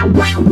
もう!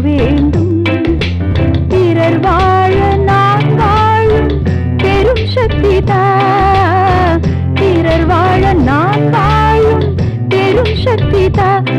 வேண்டும். பிறர் வாழ நான் வாழும் பெரும் சக்தி தான் பிறர் வாழ நான் வாழும் பெரும் சக்தி தான்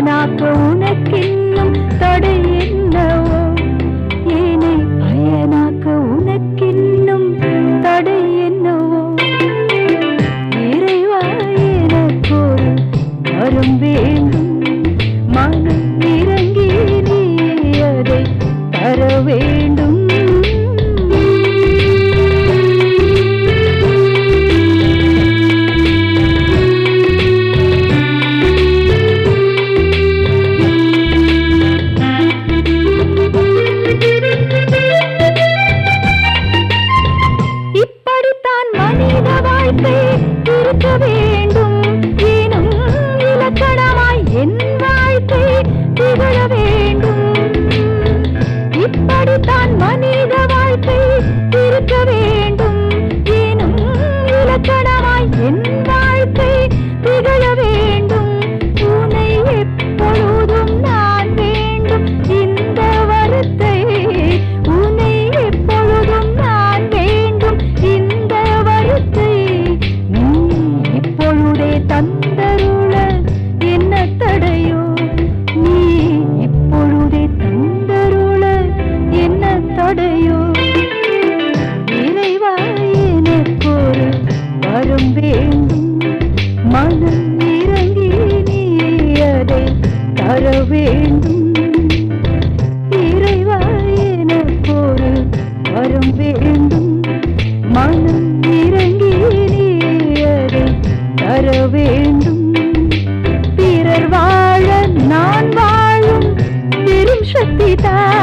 ना तो उनकी கட்டவே யாரும் வேண்டும். மனம் இறங்கி நீ அதை தர வேண்டும். இறைவா எனக்கொரு வரம் வேண்டும். மனம் இறங்கி நீ அதை தர வேண்டும். பிறர் வாழ நான் வாழும் பெரும் சக்தி தான்.